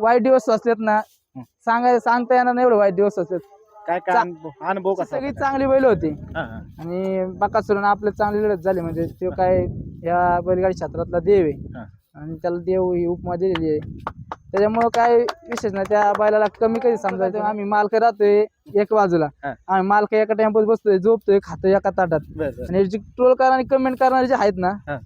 वाईट दिवस असलेत ना. सांगाय सांगता येणार नाही एवढे वाईट दिवस असलेत काय काय चा- अनुभव अनुभव कसा सगळी होता? चांगली बैल होती हा, हा. आणि बाकासुरून आपले चांगली लढत झाली म्हणजे तो काय या बैलगाडी क्षेत्रातला देव हा. आहे आणि त्याला देव ही उपमा दिलेली आहे त्याच्यामुळं काय विशेष नाही त्या बैलाला कमी कधी समजायचं आम्ही मालक राहतोय एक बाजूला हा. आम्ही मालक एका टाइमपास बसतोय झोपतोय खातोय एका ताटात बरं, बरं. आणि जे ट्रोल करणारे आणि कमेंट करणारे जे आहेत ना हा.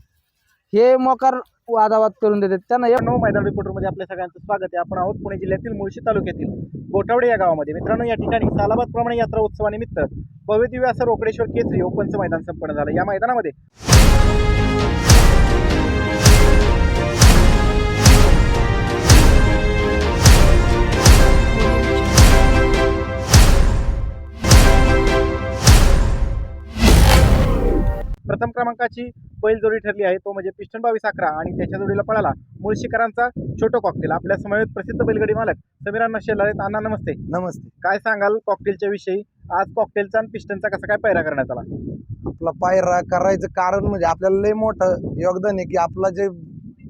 हे मोकार वादावाद करून देतात. त्यांना या नऊ मैदान रिपोर्टर आपल्या सगळ्यांचं स्वागत आहे. आपण आहोत पुणे जिल्ह्यातील मुळशी तालुक्यातील गोटावडे या गावामध्ये. मित्रांनो या ठिकाणी सालाबादप्रमाणे यात्रा उत्सवानिमित्त भव्यदिव्य असं रोकडेश्वर केसरी ओपनचं मैदान संपन्न झालं. या मैदानामध्ये प्रथम क्रमांकाची बैल जोडी ठरली आहे. तो म्हणजे पिस्टन बावीस अकरा आणि त्याच्या जोडीला पळाला मुळशीकरांचा छोटो कॉकटेल आपल्या समवेत प्रसिद्ध बैलगाडी मालक समीरांना शेलार आहेत. अण्णा नमस्ते. नमस्ते. काय सांगाल कॉकटेलच्या विषयी? आज कॉकटेलचा आणि पिस्टनचा कसा काय पैरा करण्यात आला? आपला पायरा करायचं कारण म्हणजे आपल्याला लय मोठं योगदान आहे की आपला जे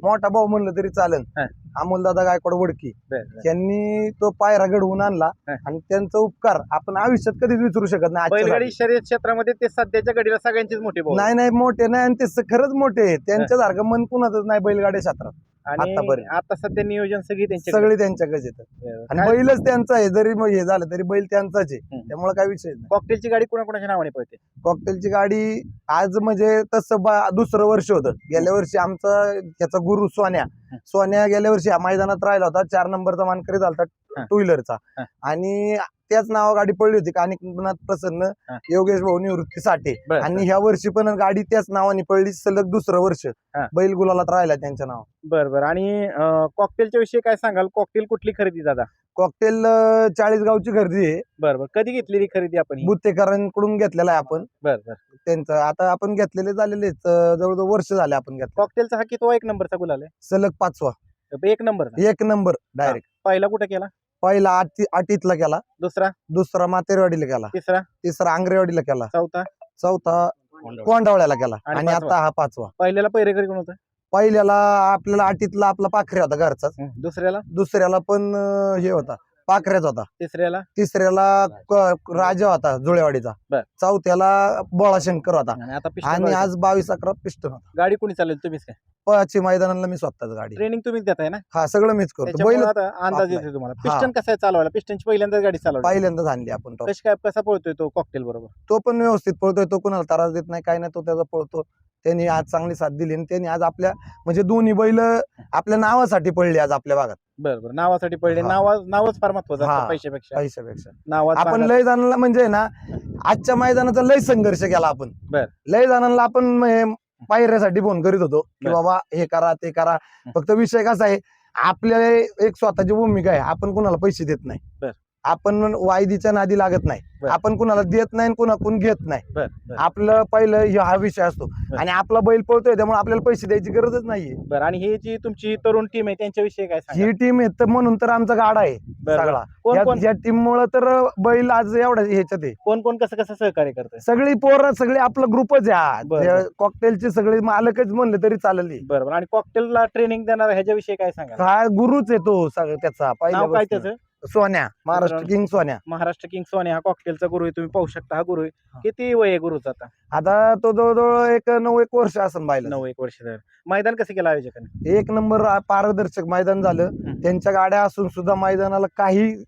मोठा भाऊ म्हणलं तरी चालेल. हा. अमोलदादा गायकवाड वडकी त्यांनी तो पायरा घडवून आणला. आणि त्यांचा उपकार आपण आयुष्यात कधीच विसरू शकत नाही बैलगाडी. शर्यत क्षेत्रामध्ये ते सध्याच्या घडीला सगळ्यांचीच मोठी नाही नाही मोठे नाही आणि ते खरंच मोठे आहे. त्यांच्यासारखं मन कुणाच नाही बैलगाड्या क्षेत्रात आणि आतापर्यंत. आता सध्या नियोजन सगळी त्यांच्या सगळे त्यांच्याकडे येतात आणि बैलच त्यांचा आहे. जरी मग हे झालं तरी बैल त्यांचाच आहे. हम्म. त्यामुळे काय विषय नाही. कॉकटेलची गाडी कोणाकोणाच्या नावाने पळते? कॉकटेलची गाडी आज म्हणजे तसं बा- दुसरं वर्ष होतं. गेल्या वर्षी आमचा त्याचा गुरु सोन्या. सोन्या गेल्या वर्षी या मैदानात राहिला होता. चार नंबरचा मानकरी झाला हा. टू व्हीलरचा. हा. आणि त्याच नावा गाडी पडली होती कानिकनाथ प्रसन्न हा. योगेश भाऊ निवृत्ती साठे. बरं, आणि ह्या वर्षी पण गाडी त्याच नावाने पडली सलग दुसरं वर्ष. हा. बैल गुलालात राहिला त्यांच्या नाव बरं बरं. आणि कॉकटेलच्या विषयी काय सांगाल? कॉकटेल कुठली खरेदी दादा? कॉकटेल चाळीस गावची गर्दी आहे. बरं बरं. कधी घेतलेली खरेदी आपण ही? बुत्तेकरांकडून घेतलेला आहे आपण. बरं बरं. त्यांचं आता आपण घेतलेले झालेले आहेत, अं, जवळजवळ वर्ष झाले आपण घेतलं कॉकटेलचा हा कितवा एक नंबरचा गुलाल सलग पाचवा. आहे एक नंबर एक नंबर डायरेक्ट पहिला कुठे केला? पहिला आठी आठीतला केला. दुसरा? दुसरा मातेरवाडीला केला. तिसरा? तिसरा आंग्रेवाडीला केला. चौथा? चौथा कोंडावळ्याला. केला. आणि आणि पाचवा? आता हा पाचवा. पहिल्याला पहिरेकरी कोण होतं? पहिल्याला आपल्याला आठीतला आपला पाखरे होता घरचाच. हं. दुसऱ्याला? दुसऱ्याला पण अं, हे होता. पाखऱ्याचा होता. तिसऱ्याला? तिसऱ्याला क- राजा होता जुळेवाडीचा. बर. चौथ्याला बोळाशंकर होता. आणि आता. आज बावीस अकरा पिस्टन होता. गाडी कोणी चालेल तुम्हीच काय पळाची मैदानाला मी स्वतःच गाडी. ट्रेनिंग तुम्हीच देताय ना? हा सगळं मीच करतो. त्याच्यामुळे बैल आता अंदाज आपला. येतो तुम्हाला. हा. पिस्टन कसं आहे चालवायला? पिस्टनची पहिल्यांदाच गाडी चालवली. पहिल्यांदाच आणली आपण तो. कशी काय कसा पळतोय तो कॉकटेल बरोबर? तो पण व्यवस्थित पळतोय. तो कोणाला त्रास देत नाही काय नाही तो त्याचा पळतो. त्यांनी आज चांगली साथ दिली आणि त्यांनी आज आपल्या म्हणजे दोन्ही बैल आपल्या नावासाठी पडली आज आपल्या भागात. बरं बरं. नावासाठी पडले. हा. नावा नावच फार महत्वाचं हा. असतं पैशापेक्षा. पैशापेक्षा. नावात आपण लय जणांना म्हणजे ना आजच्या मैदानाचा लय संघर्ष केला आपण. बर. लय जणांना आपण पायऱ्यासाठी फोन करीत होतो की बर. बाबा हे करा ते करा. फक्त विषय कसा आहे आपल्या एक स्वतःची भूमिका आहे. आपण कुणाला पैसे देत नाही. आपण वायदीच्या नादी लागत नाही. आपण कुणाला देत नाही आणि कुणाकडून घेत नाही. आपलं पहिलं हे हा विषय असतो. आणि आपला बैल पळतोय त्यामुळे आपल्याला पैसे द्यायची गरजच नाहीये. बरं आणि ही जी तुमची तरुण टीम आहे त्यांच्याविषयी काय ही टीम आहे तर म्हणून तर आमचा गाडा आहे सगळा. या- टीम मुळे तर बैल आज एवढा ह्याच्यात आहे. कोण कोण कसं कसं सहकार्य करतंय? सगळी पोरं सगळे आपला ग्रुपच आहे कॉकटेलचे सगळे मालकच म्हणले तरी चालेल बरं बरं. आणि कॉकटेलला ट्रेनिंग देणार ह्याच्याविषयी काय सांगा काय गुरुच आहे तो सगळं त्याचा. त्याचं? सोन्या महाराष्ट्र मित्रांनो, किंग सोन्या. महाराष्ट्र किंग सोने हा कॉकटेलचा गुरु आहे तुम्ही पाहू शकता हा गुरु आहे. हा. किती वय आहे गुरुचा आता? आता तो जवळजवळ एक नऊ एक वर्ष असं पाहिलं नऊ एक वर्ष मैदान कसं केलं आयोजकांनी? एक नंबर आ- पारदर्शक मैदान झालं. हम्म. त्यांच्या गाड्या असून सुद्धा मैदानाला काही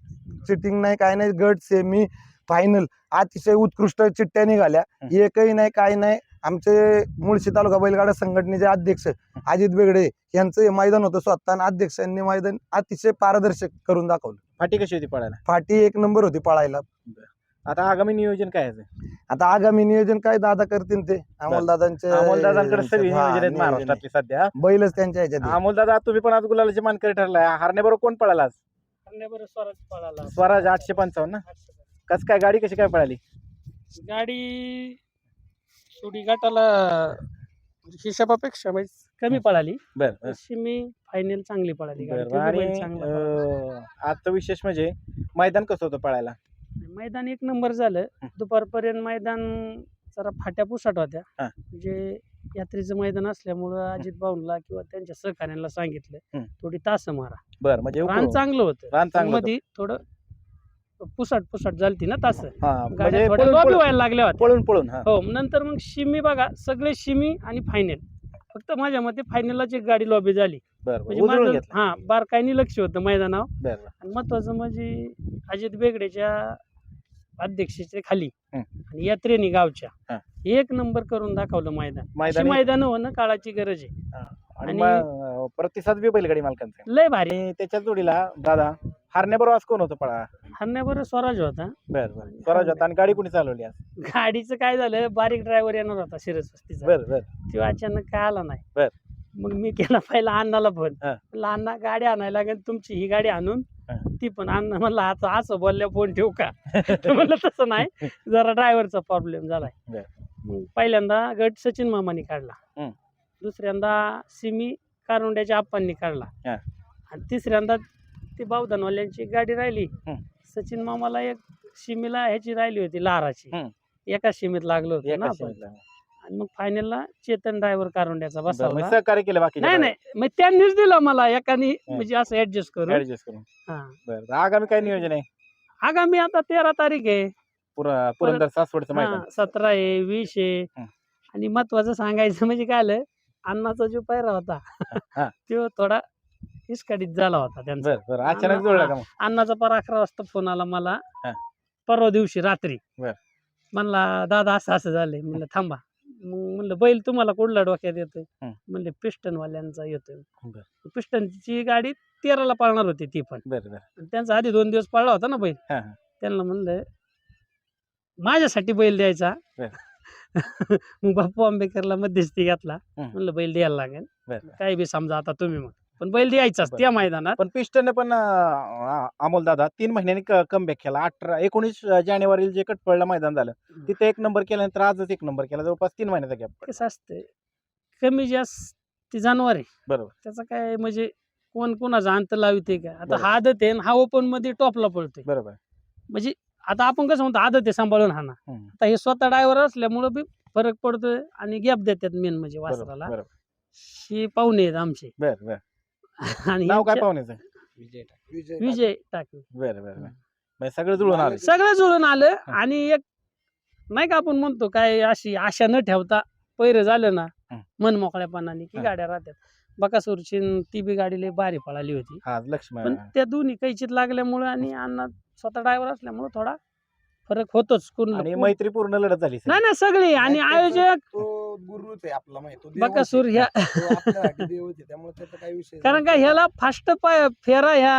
चिटिंग नाही काय नाही. गट सेमी फायनल अतिशय उत्कृष्ट चिठ्ठ्या निघाल्या. हम्म. एकही नाही काय नाही. आमचे मुळशी तालुका बैलगाडा संघटनेचे अध्यक्ष अजित बेगडे यांचं हे मैदान होतं स्वतः. आणि अध्यक्षांनी मैदान अतिशय पारदर्शक करून दाखवलं. फाटी कशी होती पळायला? फाटी एक नंबर होती पळायला. आता आगामी नियोजन काय आहे आता आगामी नियोजन काय दादा करतील ते? अमोलदादांचे अमोलदादांकडे सगळी हा, नियोजन आहेत महाराष्ट्रातली सध्या. बैलच त्यांच्या ह्याच्यात आहे. अमोलदादा तुम्ही पण आज गुलालाचे मानकरी ठरलाय. हारण्याबरोबर कोण पळाला आज? स्वराज पळाला. स्वराज आठशे पंचावन्न ना? कसं काय गाडी कशी काय पळाली? गाडी थोडी गटाला हिशोबापेक्षा म्हणजे कमी पळाली बरं मी फायनल चांगली पळाली गाडी. बरं दोघं आणि चांगला पळाला. अं, आजचं विशेष म्हणजे मैदान कसं होतं पळायला मैदान एक नंबर झालं. दुपारपर्यंत मैदान जरा फाट्या पुसाट होत्या. म्हणजे यात्रेचं मैदान असल्यामुळं अजित भाऊंला किंवा त्यांच्या सहकार्यांना सांगितलं हम्म. थोडी तास मारा बर म्हणजे रान उकळून. चांगलं होतं रान चांगलं होतं. मध्ये थोडं पुसाट पुसाट झालती ना तास. हा म्हणजे गाड्या थोड्या पळून लॉबी पळून- व्हायला लागल्या होत्या. पळून पळून हा. हो नंतर मग शिमी बघा सगळे शिमी आणि फायनल फक्त माझ्या मते फायनललाच एक गाडी लॉबी झाली. बर बर म्हणजे उजळून माझं घेतलं. हा बारकाईने लक्ष होतं मैदानावर. बर. बर आणि महत्वाचं म्हणजे अजित बेगडेच्या अध्यक्षतेच्या खाली हं. आणि यात्रेनी गावच्या. हा. एक नंबर करून दाखवलं मैदान. अशी मैदानी मैदान होणं काळाची गरज आहे. आणि आणि- मग प्रतिसाद बी बैलगाडी मालकांचा. लय भारी. आणि त्याच्या जोडीला दादा हारण्याबरोबर आज कोण होतं पळा? हरण्याबरोबर स्वराज होता. बर बर. स्वराज होता. आणि गाडी कोणी चालवली आज? गाडीचं काय झालं? बारीक ड्रायव्हर येणार होता शिरस वस्तीचा. बर बर. तो अचानक काय आला नाही. बर. मग मी केला पहिला अण्णाला फोन. हा. म्हणलं अण्णा गाडी आणायला लागेल तुमची ही गाडी आणून. हा. ती पण अण्णा म्हणलं आता असं बोलल्या फोन ठेवू का? तर म्हणलं तसं नाही. जरा ड्रायव्हरचा प्रॉब्लेम झालाय. बर. मग पहिल्यांदा गट सचिन मामाने काढला. हम्म. दुसऱ्यांदा सिमी कारुंड्याच्या आप्पांनी काढला. हा. आणि तिसऱ्यांदा ती बावधनवाल्यांची गाडी राहिली. सचिन मामाला एक शिमीला ह्याची राहिली होती लहाराची. एका शिमीत लागलो होतो ना एका आपण शिमीतला. आणि मग फायनलला चेतन ड्रायव्हर कारुंड्याचा बरं, मग बसवला सहकार्य केलं बाकी नाही नाही मग त्यांनीच दिलं मला एकानी. म्हणजे असं ऍडजस्ट करून ऍडजस्ट करून हा बरं आगामी काय नियोजन आहे आगामी आता तेरा तारीख आहे पुरा- पुरंदर सासवडचं मैदान हा, सतरा आहे वीस आहे हं. आणि महत्वाचं सांगायचं म्हणजे काय आलं अण्णाचा जो पैरा होता. तो थोडा इस्काडीत झाला होता त्यांचा. बर बर. अचानक का मग? अण्णाचा पर अकरा वाजता फोन आला मला. हा. परवा दिवशी रात्री. बर. म्हणला दादा असं असं झालंय. म्हणलं थांबा. मग म्हणलं बैल तुम्हाला कुठला डोक्यात येतोय? हं. म्हणले पिस्टन वाल्यांचा येतोय. बर. पिस्टनची गाडी तेराला पळणार होती ती पण. बर बर. आणि त्यांचा आधी दोन दिवस पळला होता ना बैल. हा, हा. त्यांना म्हणलं माझ्यासाठी बैल द्यायचा. बर. मग बाप्पू आंबेकरला मध्यस्थी घातला. हं. म्हणलं बैल द्यायला लागेल. बर. काही बी समजा आता तुम्ही मग. पण बैल द्यायचाच. त्या मैदानात. पण पिस्टनने पण अमोल दादा तीन महिन्यांनी कमबॅक केला. अठरा एकोणीस जानेवारी जे कटपळला मैदान झालं तिथे एक नंबर केल्यानंतर आजच एक नंबर केला. जवळपास तीन महिन्याचा गॅप कसं असतंय. कमी जास्त ती जनावर. आहे बरोबर. त्याचं काय म्हणजे कोण कोणाचा अंत लावते का? आता. हा आदत आहे हा ओपनमध्ये टॉपला पळतोय. बरोबर. म्हणजे आता आपण कसं म्हणतो आदत आहे सांभाळून हा ना. आता हे स्वतः ड्रायव्हर असल्यामुळं बी फरक पडतोय आणि गॅप देतात मेन म्हणजे वासराला. बरोबर. ही पाहुणे आहेत आमचे. बर बर. आणि नाव काय यांच्या- पाहुण्याचं? विजय टाकले बर बर बर. म्हणजे सगळं जुळून आलं. सगळं जुळून आलं हा. आणि एक नाही का आपण म्हणतो काय अशी आशा न ठेवता पैर झालं ना हं. मन मोकळ्यापणाने की हा. गाड्या राहतात. बकासूरची न ती बी गाडी लई भारी पळाली होती. हा लक्ष्मण. पण त्या दोन्ही कैचित लागल्यामुळे आणि अण्णा स्वतः ड्रायव्हर असल्यामुळे थोडा फरक होतोच कोण आणि कोण- मैत्रीपूर्ण लढत झाली नाही नाही सगळी. आणि आयोजक तो गुरुच आहे आपला माहिती. बकासूर ह्या तो आपल्यासाठी देवच आहे त्यामुळे त्याचा काही विषय कारण का ह्याला फास्ट पाय फेरा ह्या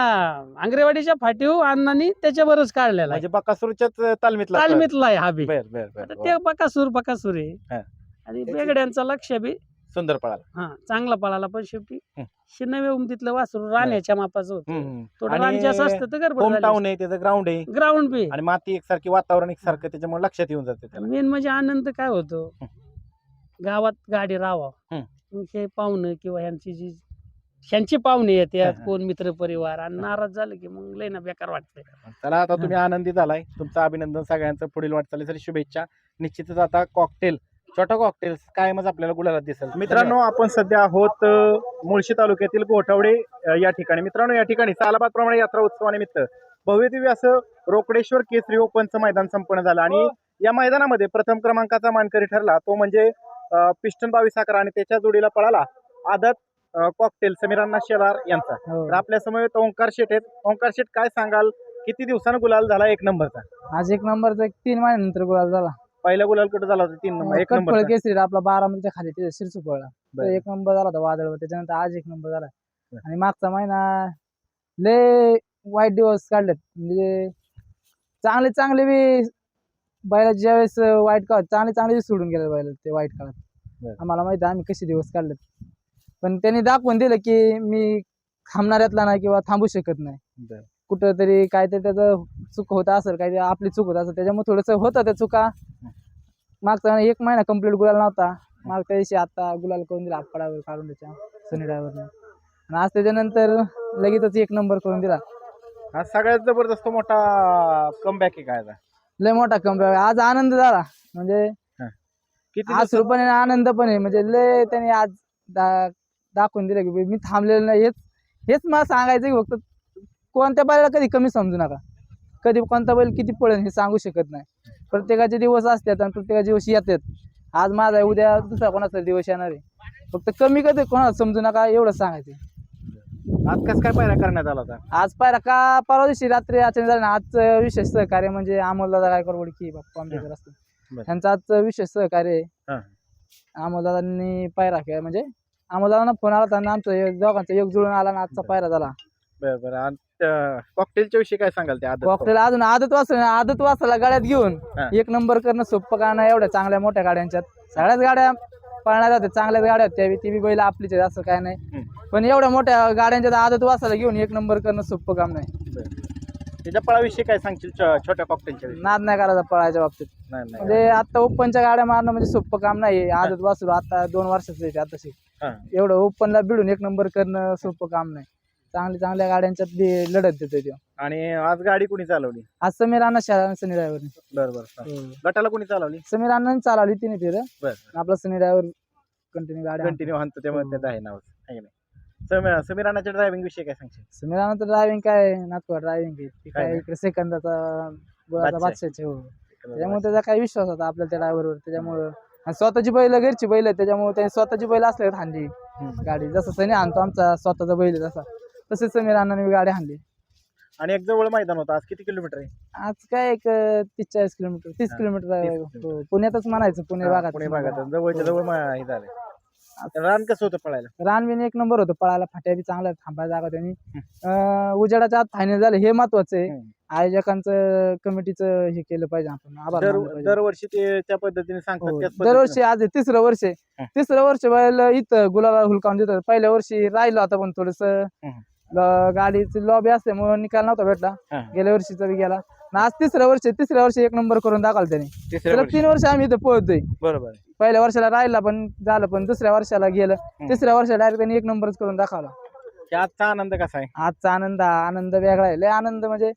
आंग्रेवाडीच्या फाटीव अण्णांनी त्याच्यावरच काढलेला आहे. म्हणजे बकासूरच्याच तालमीतला तालमीतला आहे हा बी बर बर बर आता वा. ते बकासूर बकासूर हा. आहे आणि बेगड्यांचा लक्ष बी सुंदर पळाला हा चांगला पळाला पण शेवटी हं. हे नव्या उमतीतलं वासरू राण्याच्या मापाचं होतं हम्म. थोडं आणि असतं तर होम गडबड टाऊन आहे त्याचं ग्राउंड आहे ग्राउंड बी आणि माती एकसारखी वातावरण एकसारखं त्याच्यामुळे लक्षात येऊन जाते त्याला मेन म्हणजे आनंद काय होतो हं. गावात गाडी राहावं. हं. मग हे पाहुणं किंवा ह्यांची जी ह्यांची पाहुणे येतात हं. कोण मित्र परिवार आणि नाराज झालं की मग लय ना बेकार वाटतंय. चला आता तुम्ही आनंदी झालाय तुमचं अभिनंदन सगळ्यांचं. पुढील वाटचालीसाठी शुभेच्छा. निश्चितच आता कॉकटेल छोटा कॉकटेल कायमच आपल्याला गुलाला दिसेल. मित्रांनो आपण सध्या आहोत अ, मुळशी तालुक्यातील गोठवडे अ, या ठिकाणी. मित्रांनो या ठिकाणी सालाबाद प्रमाणे यात्रा उत्सवानिमित्त भव्य दिव्य असं रोकडेश्वर केसरी ओपनचं मैदान संपन्न झालं. आणि या मैदानामध्ये प्रथम क्रमांकाचा मानकरी ठरला. तो म्हणजे पिस्टन बावीस अकरा आणि त्याच्या जोडीला पळाला आदत कॉकटेल समीरांना शेलार यांचा. तर आपल्यासमोर ओंकार शेट आहेत. ओंकार शेट काय सांगाल? किती दिवसानं गुलाल झाला एक नंबरचा? आज एक नंबरचा एक तीन महिन्यानंतर गुलाल झाला. पहिला गुलाल कुठं झाला होता? तीन नंबर एक नंबर केसरी आपला बारामतीच्या खाली तिथे शिरसू बरं. एक नंबर झाला होता वादळ त्याच्यानंतर आज एक नंबर झाला. बरं. आणि मागचा महिना लय वाईट दिवस काढलेत. म्हणजे चांगले चांगले बी बैला ज्यावेळेस वाईट काळ चांगले चांगले बी सोडून गेले बैल ते वाईट. काळात आम्हाला माहिती आहे आम्ही कसे दिवस काढलेत. पण त्यांनी दाखवून दिलं की मी थांबणाऱ्यातला नाही किंवा थांबू शकत नाही. कुठं तरी काहीतरी त्याचं चूक होत असेल काहीतरी आपली चूक होत असेल त्याच्यामुळे थोडंसं होतं त्या चुका. मागचा एक महिना कंप्लीट गुलाल नव्हता. मागच्या दिवशी आता गुलाल करून दिला आप्पाडावर काढून त्याच्या सनी ड्रायव्हरने आणि आज त्याच्यानंतर लगेचच एक नंबर करून दिला. हा सगळ्यात जबरदस्त मोठा कमबॅक आहे काय. लय मोठा कंप्लीट आज आनंद झाला. म्हणजे किती आज दिवसात- पण आहे आणि आनंद पण आहे. म्हणजे लय त्याने आज दा- दाखवून दिलं की बे मी थांबलेलं नाही. हेच हेच मला सांगायचं की फक्त कोणत्या बैलाला कधी कमी समजू नका. कधी कोणता बैल किती पळेल हे सांगू शकत नाही. प्रत्येकाचे दिवस असतात आणि प्रत्येकाचे दिवस येतात. आज माझा आहे, उद्या दुसरा कोणाचा दिवस येणार आहे. फक्त कमी कधी कोणाला समजू नका एवढं सांगायचं आज कसं काय पायरा करण्यात आला होता? आज पाहिला का परवा दिवशी रात्री अचानक झालं ना आजचं विशेष सहकार्य म्हणजे अमोलदादा गायकवाड वडकी बाप्पा आंबेडकर असतो बरं. त्यांचं आजचं विशेष सहकार्य आहे. हा. अमोलदादांनी पायरा केला म्हणजे अमोलदादांना फोन आला होता आणि आमचं एक- दोघांचा योग जुळून आला आणि आजचा पायरा झाला. बरं बरं. आणि कॉकटेलच्या विषयी काय सांगाल ते आदत? कॉकटेल अजून आदत वाचलं आदत वाचायला गाड्यात घेऊन हा. एक नंबर करणं सोपं का नाही एवढ्या चांगल्या मोठ्या गाड्यांच्यात. सगळ्याच गाड्या पळणाऱ्या होत्या चांगल्याच गाड्या होत्या ती बी बैल आपलीच आहेत, असं काय नाही. पण एवढ्या मोठ्या गाड्यांच्यात आदत वाचायला घेऊन एक नंबर करणं सोपं काम नाही. त्याच्या पळाविषयी काय सांगशील छ- छोट्या कॉकटेलच्या विषयी? नाद नाही करायचा पळायच्या बाबतीत. नाही नाही. म्हणजे आता ओपनच्या गाड्या मारणं म्हणजे सोपं काम नाही. आदत वासरू आता दोन वर्षाचं आहे आता. हा. एवढं ओपनला भिडून एक नंबर करणं सोपं काम नाही. चांगल्या चांगल्या गाड्यांच्यात बी लढत देतोय तो. आणि आज गाडी कुणी चालवली? आज समीर अण्णा सनी ड्रायव्हर बरं बरं गटाला कुणी चालवली? समीर अण्णांनी चालवली तिने बरं. आपला सनी ड्रायव्हर कंटिन्यू गाड्या कंटिन्यू हाणतो त्यामुळे त्यात आहे नाव आहे की नाही? समीर समीर ड्रायव्हिंग विषयी काय सांगशील? समीर अण्णा तर ड्रायव्हिंग काय नागपूर ड्रायव्हिंग ती काय. इकडे सेकंदाचा गोळाचा. बादशाचे हो. त्याच्यामुळे त्याचा काही विश्वास होता आपल्या त्या ड्रायव्हरवर त्याच्यामुळं आणि स्वतःची बैल घरची बैल त्याच्यामुळे त्याने स्वतःची बैल असल्यावर हाणली. हम्म. गाडी. जसं सनी आणतो आमचा स्वतःचा बैल आहे तसा. तसेच समीर अण्णाने गाडी हाणली. आणि एक जवळ मैदान होतं. आज किती किलोमीटर आहे? आज काय एक तीस चाळीस किलोमीटर तीस हा, किलोमीटर आहे. 30 किलोमीटर. हो, पुण्यातच म्हणायचं पुणे भागात पुणे भागात जवळच्या जवळ मा- हे झालं रान कसं होतं पळायला? रानवीन एक नंबर होतं. पळायला फाट्या बी चांगल्या थांबायला जागा त्यांनी. अं, उजेडाच्या आत फायनल झालं हे महत्वाचं आहे. हम्म. आयोजकांचं कमिटीचं हे केलं पाहिजे आपण. आभार दर मानलं पाहिजे. दरवर्षी ते त्या पद्धतीने सांगतात हो, त्याच पद्धतीने- दरवर्षी आज हे तिसरं वर्ष आहे. हं. तिसरं वर्ष बैल इथं गुलाला हुलकावून देतात. पहिल्या वर्षी राहिलं होता पण थोडस. गाडीची लॉबी असल्यामुळे निकाल नव्हता भेटला हा. गेल्या वर्षीचा बी गेला आणि आज तिसरं वर्ष. तिसऱ्या वर्षी एक नंबर करून दाखवला त्याने तिसऱ्या त्याला वर्षी. तीन वर्ष आम्ही इथं पोहोचतोय बरोबर आहे. पहिल्या वर्षाला राहिला पण झालं पण दुसऱ्या वर्षाला गेलं. तिसऱ्या वर्षाला डायरेक्ट त्यांनी एक नंबरच करून दाखवला की आजचा आनंद कसा आहे आजचा आनंद हा आनंद वेगळा आहे लय आनंद म्हणजे.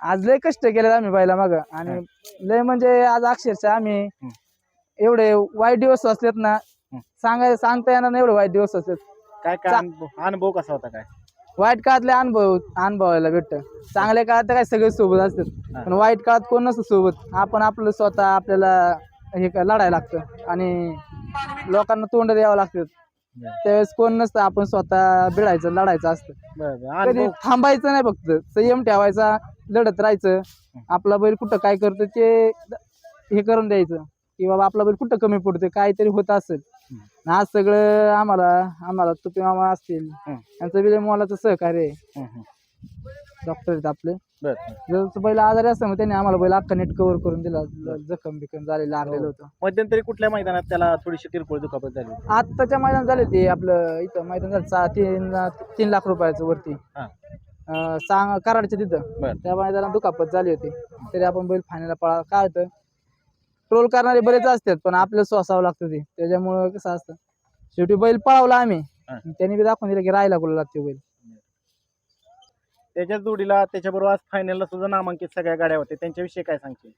आज लय कष्ट केले आम्ही बैला माग आणि लय म्हणजे आज अक्षरशः आम्ही. एवढे वाईट दिवस असलेत ना. सांगाय सांगता येणार नाही एवढे वाईट दिवस असलेत काय काय चा- अनुभव अनुभव कसा होता काय वाईट काळातले अनुभव अनुभवायला भेटत. चांगल्या काळात तर काय सगळे सोबत असतात. पण वाईट काळात कोण नसतं सोबत. आपण आपलं स्वतः आपल्याला हे लढायला लागतं. आणि लोकांना तोंड द्यावं लागतं. त्यावेळेस कोण नसतं आपण स्वतः भिडायचं लढायचं असतं. कधी थांबायचं नाही फक्त. संयम ठेवायचा लढत राहायचं. आपला बैल कुठं काय करतो ते हे करून द्यायचं. की बाबा आपला बैल कुठं कमी पडतोय काहीतरी होत असेल. आज सगळं आम्हाला आम्हाला तुपी मामा असतील. हं. यांचं बी मोलाचं सहकार्य आहे. हं, हं. डॉक्टर आहेत आपले. बरं. जर तो बैल आजारी असतं मग त्यांनी आम्हाला बैल अख्खा नीट कव्हर करून दिला. जखम बिकम झालेलं लागलेलं होतं. मध्यंतरी कुठल्या मैदानात त्याला थोडीशी किरकोळ दुखापत झाली? आत्ताच्या मैदान झाले ते आपलं इथं. मैदान झालं सहा तीन तीन लाख रुपयाचं वरती. हा. अं, सांग कराडच्या तिथं. बरं. त्या मैदानात दुखापत झाली होती. तरी आपण बैल फायनलला पळा काय होतं ट्रोल करणारे बरेच असतात पण आपलं सोसावं लागतं ते. त्याच्यामुळं कसं असतं शेवटी बैल पळावला आम्ही. त्यांनी बी दाखवून दिलं की राहायला कुठं लागते बैल. त्याच्या जोडीला त्याच्याबरोबर आज फायनलला सुद्धा नामांकित सगळ्या गाड्या होत्या. त्यांच्याविषयी काय सांगशील?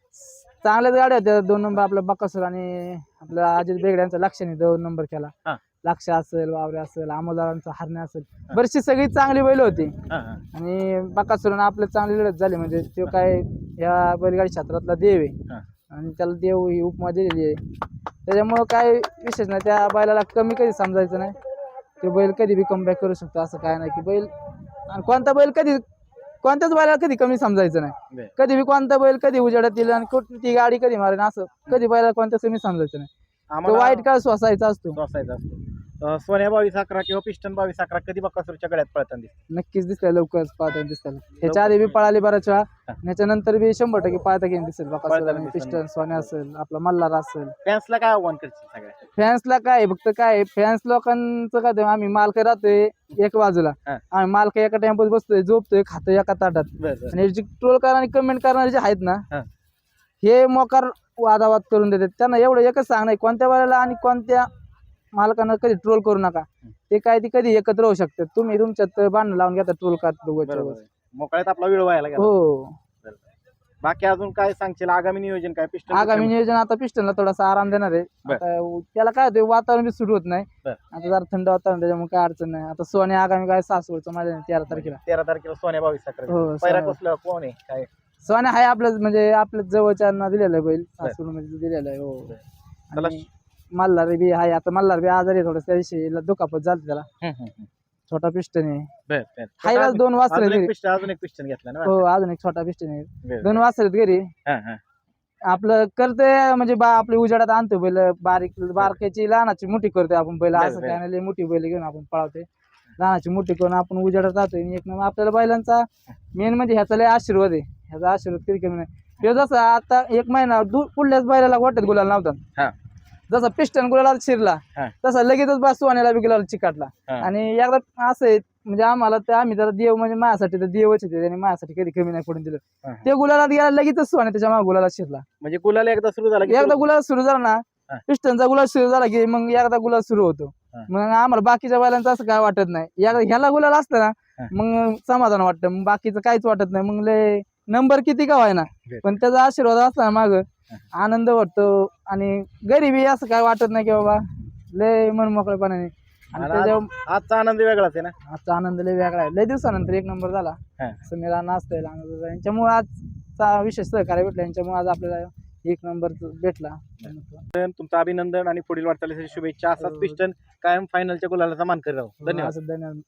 चांगल्याच गाड्या होत्या. दोन नंबर आपलं बकासूर आणि आपलं अजित बेगड्यांचा लक्षाने दोन नंबर केला. हा. लक्ष असेल वावरे असेल अमोलदारांचा हरणे असेल. बरीचशी सगळी चांगली बैल होती. हा, हा. आणि बकासूरनं आपलं चांगली लढत झाली. म्हणजे तो काय या बैलगाडी क्षेत्रातला देव आहे. आणि त्याला देव ही उपमा दिलेली आहे. त्याच्यामुळं काय विशेष नाही त्या बैलाला कमी कधी समजायचं नाही. तो बैल कधी बी कमबॅक करू शकतो असं काय नाही की बैल आणि कोणता बैल कधी कोणत्याच बैलाला कधी कमी समजायचं नाही. कधी बी कोणता बैल कधी उजेडात येईल आणि कुठं ती गाडी कधी मारेन असं कधी बैलाला कोणत्या कमी समजायचं नाही. तो वाईट काळ सोसायचा असतो. सोसायचा असतो. सोन्या बावीस अकरा किंवा पिस्टन बावीस अकरा कधी बकासूरच्या गळ्यात पळताना दिसते? नक्कीच दिसतंय लवकरच पाहता दिसतात ह्याच्या आधी बी पळाली बऱ्याच वेळा हा. त्याच्यानंतर बी शंभर टक्के पाहता घेऊन दिसेल दिसेल. पिस्टन सोन्या असेल आपला मल्हार असेल. फॅन्सला काय आव्हान करशील सगळ्या फॅन्सला काय आहे, फक्त काय फॅन्स लोकांचं काय ते, आम्ही मालक राहतोय एक बाजूला. हा. आम्ही मालक एका टेम्पोत बसतोय झोपतोय खातोय एका ताटात. बरं. आणि जे ट्रोल करणारे आणि कमेंट करणारे जे आहेत ना हा. हे मोकार वादावाद करून देतात. त्यांना एवढं एकच सांग नाही कोणत्या वेळेला आणि कोणत्या मालकांना कधी ट्रोल करू नका. ते काय ती कधी एकत्र होऊ शकतात. तुम्ही तुमच्यात भांडण लावून घेता ट्रोल करता दोघांच्या. मोकळ्यात आपला वेळ व्हायला गेला. हो. बाकी अजून काय सांगशील? आगामी नियोजन काय? पिस्टन आगामी नियोजन आता पिस्टनला थोडासा आराम देणार आहे. बर. आता त्याला काय होते वातावरण बी सुरू होत नाही. बर. आता जरा थंड वातावरण त्याच्यामुळे काय अडचण नाही. आता सोने आगामी काय सासवडचं माझ्या तेरा तारखेला. तेरा तारखेला सोन्या बावीस अकरा. हो पैरा कसलं? कोण आहे? काय? सोने आहे आपलं म्हणजे आपल्या जवळच्यांना दिलेलं आहे बैल. सासवडमध्ये दिलेलं आहे हो. त्याला आणि मल्हार बी आहे. आता मल्हार बी आजारी आहे थोडं त्या दिवशी दुखापत झाली त्याला. छोटा पिस्टन आहे. बर बर. दोन वासरे अजून एक घरी. पिस्टन अजून एक पिस्टन घेतला ना हो अजून एक छोटा पिस्टन आहे. बर, दोन बर. वासरे आहेत घरी. हा, हा. आपलं करते म्हणजे बा आपल्या उजाडात आणतो बैल. बारीक बारक्याची लहानाची मोठी करतोय आपण बैल. बरं, असं बरं. काय नाही मोठी बैल घेऊन आपण पळवते लहानाची मोठी करून आपण उजाडात राहतोय. आणि एक नंबर आपल्याला बैलांचा मेन म्हणजे ह्याचा लय आशीर्वाद आहे. ह्याचा आशीर्वाद कधी कमी नाही. तो जसा आता एक महिना दू पुढल्याच बैलाला वाटत गुलाल हा. नव्हता जसा पिस्टन गुलाला शिरला. तसा लगेचच बा सोन्याला बी गुलाल चिकाटला. आणि एकदा असं आहे म्हणजे आम्हाला ते आम्ही त्याला देव म्हणजे माझ्यासाठी तर देवच होते त्याने माझ्यासाठी कधी कमी नाही पडून दिलं. ते गुलाला गेला लगेचच सोन्या त्याच्यामागे गुलाला शिरला म्हणजे गुलाल एकदा सुरू झाला एकदा गुलाब सुरू झाला ना. पिस्टनचा गुलाब सुरू झाला की मग एकदा गुलाब सुरू होतो. मग आम्हाला बाकीच्या बैलांचं असं काय वाटत नाही एकदा ह्याला गुलाल असतं. ना मग समाधान वाटतं मग बाकीचं काहीच वाटत नाही मग लय नंबर किती का व्हायना. पण त्याचा आशीर्वाद असला माग आनंद वाटतो आणि गरिबी असं काय वाटत नाही की बाबा लय मन मोकळेपणाने आणि आणि त्याच्या आजचा आनंद वेगळाच आहे ना? आजचा आनंद लय वेगळा आहे. लय दिवसानंतर एक नंबर झाला. हा. समीरा नाचता येईल आनंद यांच्यामुळे आजचा विशेष सहकार्य भेटला. यांच्यामुळे आज आपल्याला एक नंबर भेटला. तुमचं अभिनंदन आणि पुढील वाटचालीसाठी शुभेच्छा. असाच हो. पिस्टन कायम फायनलच्या गुलाला मान करीत धन्यवाद. असं धन्यवाद.